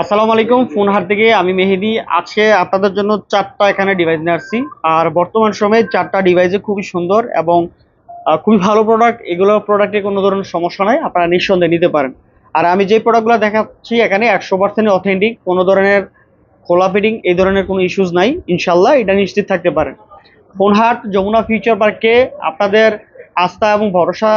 আসসালামু আলাইকুম ফোন হাট থেকে আমি মেহেদি। আজকে আপনাদের জন্য চারটা এখানে ডিভাইস নিয়ে আসছি। আর বর্তমান সময়ে চারটা ডিভাইসে খুবই সুন্দর এবং খুবই ভালো প্রোডাক্ট এগুলো প্রোডাক্টে কোনো ধরনের সমস্যা নাই, আপনারা নিঃসন্দেহে নিতে পারেন। আর আমি যে প্রোডাক্টগুলো দেখাচ্ছি এখানে একশো পার্সেন্ট অথেন্টিক কোনো ধরনের খোলা ফিটিং এই ধরনের কোনো ইস্যুস নাই। ইনশাল্লাহ এটা নিশ্চিত থাকতে পারেন ফোনহাট যমুনা ফিউচার পার্কে আপনাদের আস্থা এবং ভরসা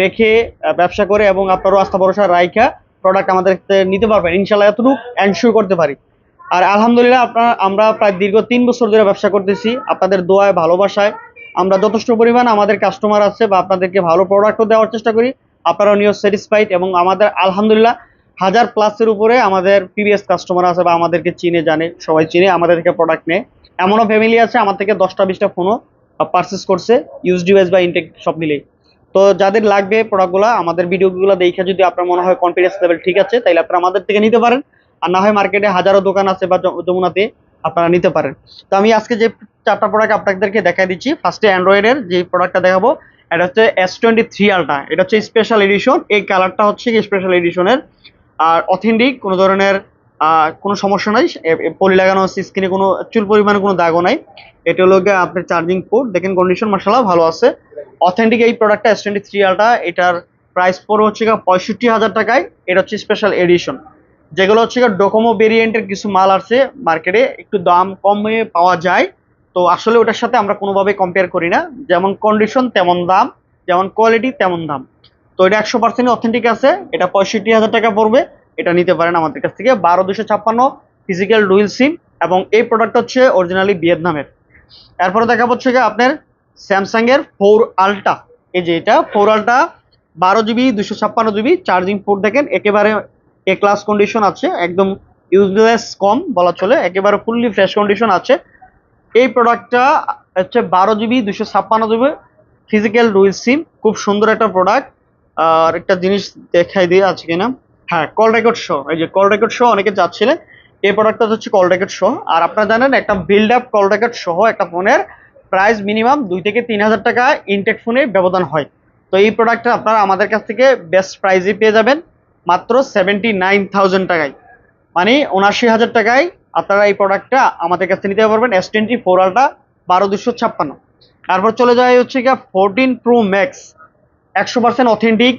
রেখে ব্যবসা করে এবং আপনারও আস্থা ভরসা রাইখা প্রোডাক্ট আমাদের নিতে পারবেন। ইনশাল্লাহ এতটুকু এনশিওর করতে পারি। আর আলহামদুলিল্লাহ আপনার, আমরা প্রায় দীর্ঘ তিন বছর ধরে ব্যবসা করতেছি। আপনাদের দোয়ায়, ভালোবাসায় আমরা যথেষ্ট পরিমাণ আমাদের কাস্টমার আছে বা আপনাদেরকে ভালো প্রোডাক্টও দেওয়ার চেষ্টা করি। আপনারাও নিউ স্যাটিসফাইড এবং আমাদের আলহামদুলিল্লাহ হাজার প্লাসের উপরে আমাদের প্রিভিয়াস কাস্টমার আছে বা আমাদেরকে চিনে, জানে, সবাই চিনে, আমাদের থেকে প্রোডাক্ট নেয়। এমনও ফ্যামিলি আছে, আমার থেকে দশটা, বিশটা ফোনও পারচেস করছে। ইউজ ডিভাইস বা ইনটেক সব মিলেই। তো যাদের লাগবে প্রোডাক্টগুলো আমাদের ভিডিওগুলো দেখে যদি আপনার মনে হয় কনফিডেন্স লেভেল ঠিক আছে তাহলে আপনারা আমাদের থেকে নিতে পারেন। আর না হয় মার্কেটে হাজারো দোকান আছে বা যমুনাতে আপনারা নিতে পারেন। তো আমি আজকে যে চারটা প্রোডাক্ট আপনাদেরকে দেখাই দিচ্ছি ফার্স্টে অ্যান্ড্রয়েডের যে প্রোডাক্টটা দেখাবো, এটা হচ্ছে এস টোয়েন্টি থ্রি আলটা এটা হচ্ছে স্পেশাল এডিশন এই কালারটা হচ্ছে স্পেশাল এডিশনের আর অথেন্টিক কোনো ধরনের কোনো সমস্যা নাই। পলি লাগানো আছে স্ক্রিনে কোনো, চুল পরিমাণে কোনো দাগও নাই। এটা হলো গিয়ে আপনার চার্জিং পোর্ট দেখেন কন্ডিশন মাসাল্লাহ ভালো আছে। অথেন্টিক এই প্রোডাক্টটা এস টোয়েন্টি থ্রি আলটা এটার প্রাইস পড়বে হচ্ছে গিয়ে পঁয়ষট্টি হাজার টাকায়। এটা হচ্ছে স্পেশাল এডিশন যেগুলো হচ্ছে গিয়ে ডোকোমো ভেরিয়েন্টের কিছু মাল আছে মার্কেটে একটু দাম কমে পাওয়া যায়। তো আসলে ওটার সাথে আমরা কোনোভাবে কম্পেয়ার করি না। যেমন কন্ডিশন তেমন দাম। যেমন কোয়ালিটি তেমন দাম। তো এটা একশো পার্সেন্ট অথেন্টিক আছে। এটা পঁয়ষট্টি হাজার টাকা পড়বে। এটা নিতে পারেন আমাদের কাছ থেকে। বারো দুশো ছাপ্পান্ন ফিজিক্যাল ডুইল সিম এবং এই প্রোডাক্ট হচ্ছে অরিজিনালি ভিয়েতনামের। এরপরে দেখা হচ্ছে গিয়ে আপনার স্যামসাং এর ফোর আলটা এই যে এটা, ফোর আলটা বারো জিবি, দুশো ছাপ্পান্ন জিবি চার্জিং পোর্ট দেখেন, একেবারে এ ক্লাস কন্ডিশন আছে, একদম ইউজলেস কম বলা চলে, একেবারে ফুললি ফ্রেশ কন্ডিশন আছে। এই প্রোডাক্টটা হচ্ছে বারো জিবি, দুশো ছাপ্পান্ন জিবি ফিজিক্যাল ডুইল সিম খুব সুন্দর একটা প্রোডাক্ট আর একটা জিনিস দেখাই দিয়ে আছে কিনা হ্যাঁ কল রেকর্ড শো এই যে কল রেকর্ড শো অনেকে যাচ্ছিলেন এই প্রোডাক্টটা হচ্ছে কল রেকর্ড শো আর আপনারা জানেন, একটা বিল্ড আপ কল রেকর্ড সহ একটা ফোনের প্রাইস মিনিমাম দুই থেকে তিন হাজার টাকা ইনটেক ফোনে ব্যবধান হয়। তো এই প্রোডাক্টটা আপনারা আমাদের কাছ থেকে বেস্ট প্রাইজে পেয়ে যাবেন মাত্র সেভেন্টি নাইন থাউজেন্ড টাকায়। মানে উনাশি হাজার টাকায় আপনারা এই প্রোডাক্টটা আমাদের কাছ থেকে নিতে পারবেন এস টোয়েন্টি ফোর আলটা বারো দুশো ছাপ্পান্ন। তারপর চলে যায় হচ্ছে গিয়ে ফোরটিন প্রো ম্যাক্স একশো পার্সেন্ট অথেন্টিক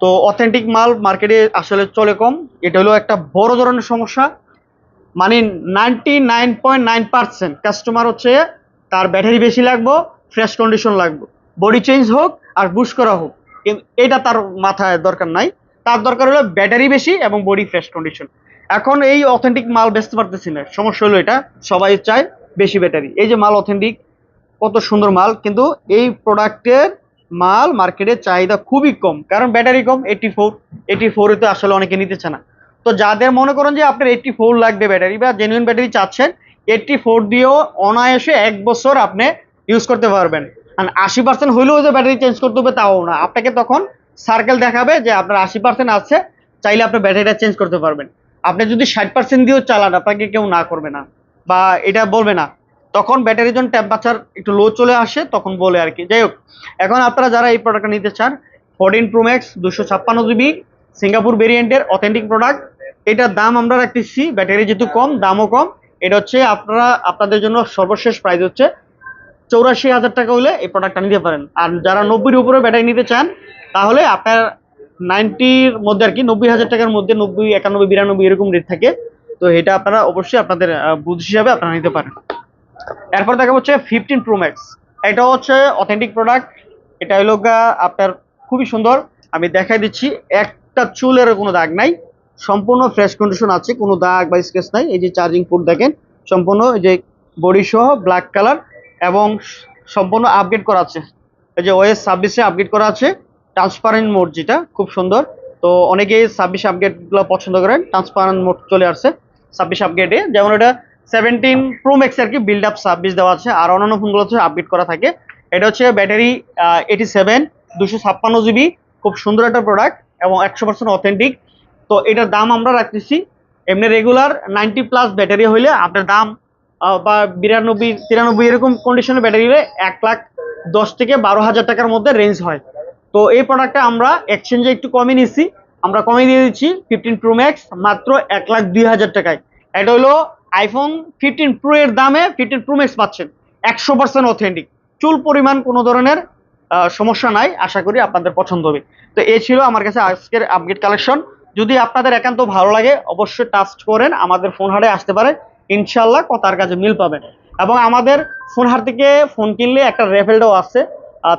তো অথেন্টিক মাল মার্কেটে আসলে চলে কম। এটা হলো একটা বড় ধরনের সমস্যা। মানে ninety nine point nine percent customer হচ্ছে তার ব্যাটারি বেশি লাগবে ফ্রেশ কন্ডিশন লাগবে। বডি চেঞ্জ হোক আর বুশ করা হোক। কিন্তু এটা তার মাথায় দরকার নাই। তার দরকার হলো ব্যাটারি বেশি এবং বডি ফ্রেশ কন্ডিশন এখন এই অথেন্টিক মাল বেচতে পারতেছি না। সমস্যা হলো এটা, সবাই চায় বেশি ব্যাটারি এই যে মাল অথেন্টিক কত সুন্দর মাল। কিন্তু এই প্রোডাক্টের মাল মার্কেটে চাহিদা খুবই কম। কারণ ব্যাটারি কম এইটি ফোর এইটি ফোরে তো আসলে অনেকে নিতেছে না। তো যাদের মনে করেন যে আপনার এইটটি ফোর লাগবে ব্যাটারি বা জেনুইন ব্যাটারি চাচ্ছেন এইটটি ফোর দিয়েও অনায়াসে এক বছর আপনি ইউজ করতে পারবেন। আর আশি পার্সেন্ট হইলেও যে ব্যাটারি চেঞ্জ করতে হবে তাও না। আপনাকে তখন সার্কেল দেখাবে যে আপনার আশি পার্সেন্ট আছে, চাইলে আপনি ব্যাটারিটা চেঞ্জ করতে পারবেন। আপনি যদি ষাট পার্সেন্ট দিয়েও চালান, আপনাকে কেউ না করবে না। বা এটা বলবে না তখন ব্যাটারির জন্য টেম্পারেচার একটু লো চলে আসে, তখন বলে আর কি। যাই হোক, এখন আপনারা যারা এই প্রোডাক্টটা নিতে চান ফোরটিন প্রো ম্যাক্স দুশো ছাপ্পান্ন জিবি সিঙ্গাপুর ভেরিয়েন্টের অথেন্টিক প্রোডাক্ট এটার দাম আমরা রাখতেছি ব্যাটারি যেহেতু কম, দামও কম, এটা হচ্ছে আপনারা, আপনাদের জন্য সর্বশেষ প্রাইস হচ্ছে চৌরাশি হাজার টাকা হলে এই প্রোডাক্টটা নিতে পারেন। আর যারা নব্বইয়ের উপরে ব্যাটারি নিতে চান, তাহলে আপনার নাইনটির মধ্যে আর কি, নব্বই হাজার টাকার মধ্যে নব্বই, একানব্বই, বিরানব্বই এরকম রেট থাকে। তো এটা আপনারা অবশ্যই আপনাদের বুঝ হিসাবে আপনারা নিতে পারেন। এরপর দেখা হচ্ছে ফিফটিন প্রো ম্যাক্স এটা হচ্ছে অথেন্টিক প্রোডাক্ট এটা হলো আপনার খুবই সুন্দর। আমি দেখাই দিচ্ছি, একটা চুলের কোনো দাগ নাই। সম্পূর্ণ ফ্রেশ কন্ডিশন আছে, কোনো দাগ বা স্কেচ নাই। এই যে চার্জিং পোর্ট দেখেন, সম্পূর্ণ এই যে বডি সহ ব্ল্যাক কালার এবং সম্পূর্ণ আপগ্রেড করা আছে। এই যে ওএস ছাব্বিশে আপগ্রেড করা আছে ট্রান্সপারেন্ট মোড যেটা, খুব সুন্দর। তো অনেকেই ছাব্বিশ আপগ্রেডগুলো পছন্দ করেন ট্রান্সপারেন্ট মোড চলে আসছে। ছাব্বিশ আপগ্রেডে যেমন এটা সেভেন্টিন প্রো ম্যাক্স আর কি বিল্ড আপ ছাব্বিশ দেওয়া আছে, আর অন্যান্য ফোনগুলো হচ্ছে আপগ্রেড করা থাকে। এটা হচ্ছে ব্যাটারি এইটি সেভেন দুশো ছাপ্পান্ন জিবি খুব সুন্দর একটা প্রোডাক্ট এবং একশো পার্সেন্ট অথেন্টিক তো এটার দাম আমরা রাখতেছি, এমনি রেগুলার নাইনটি প্লাস ব্যাটারি হইলে আপনার দাম বা বিরানব্বই, তিরানব্বই এরকম কন্ডিশনের ব্যাটারি হলে এক লাখ দশ থেকে বারো হাজার টাকার মধ্যে রেঞ্জ হয়। তো এই প্রোডাক্টটা আমরা এক্সচেঞ্জে একটু কমই নিচ্ছি। আমরা কমিয়ে দিয়ে দিচ্ছি ফিফটিন প্রো ম্যাক্স মাত্র এক লাখ দুই হাজার টাকায়। এটা হলো আইফোন ফিফটিন প্রো এর দামে ফিফটিন প্রো ম্যাক্স পাচ্ছেন। একশো পার্সেন্ট অথেন্টিক চুল পরিমাণ কোনো ধরনের সমস্যা নাই, আশা করি আপনাদের পছন্দ হবে। তো এই ছিল আমার কাছে আজকের আপডেট কালেকশন যদি আপনাদের একান্ত ভালো লাগে, অবশ্যই টাচ করেন, আমাদের ফোন হাটে আসতে পারে। ইনশাল্লাহ কথার কাছে মিল পাবেন। এবং আমাদের ফোন হাট থেকে ফোন কিনলে একটা রেফেলটাও আছে।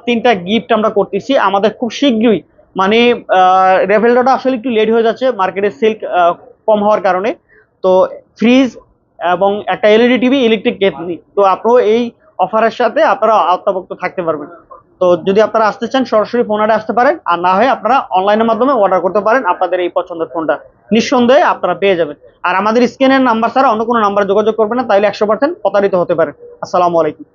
তিনটা গিফট আমরা করতেছি। আমাদের খুব শীঘ্রই মানে রেফেলটা আসলে একটু লেট হয়ে যাচ্ছে। মার্কেটে সিল্ক কম হওয়ার কারণে। তো ফ্রিজ এবং একটা এলইডি টিভি ইলেকট্রিক কেটলি তো আপনারাও এই অফারের সাথে আপনারা আওতাভুক্ত থাকতে পারবেন। তো যদি আপনারা আসতে চান, সরাসরি ফোন হাটে আসতে পারেন। আর না হয় আপনারা অনলাইনের মাধ্যমে অর্ডার করতে পারেন আপনাদের এই পছন্দের ফোনটা নিঃসন্দেহে আপনারা পেয়ে যাবেন। আর আমাদের স্ক্রিনের নাম্বার ছাড়া অন্য কোনো নাম্বারে যোগাযোগ করবেন না তাহলে একশো পার্সেন্ট প্রতারিত হতে পারেন আসসালামু আলাইকুম।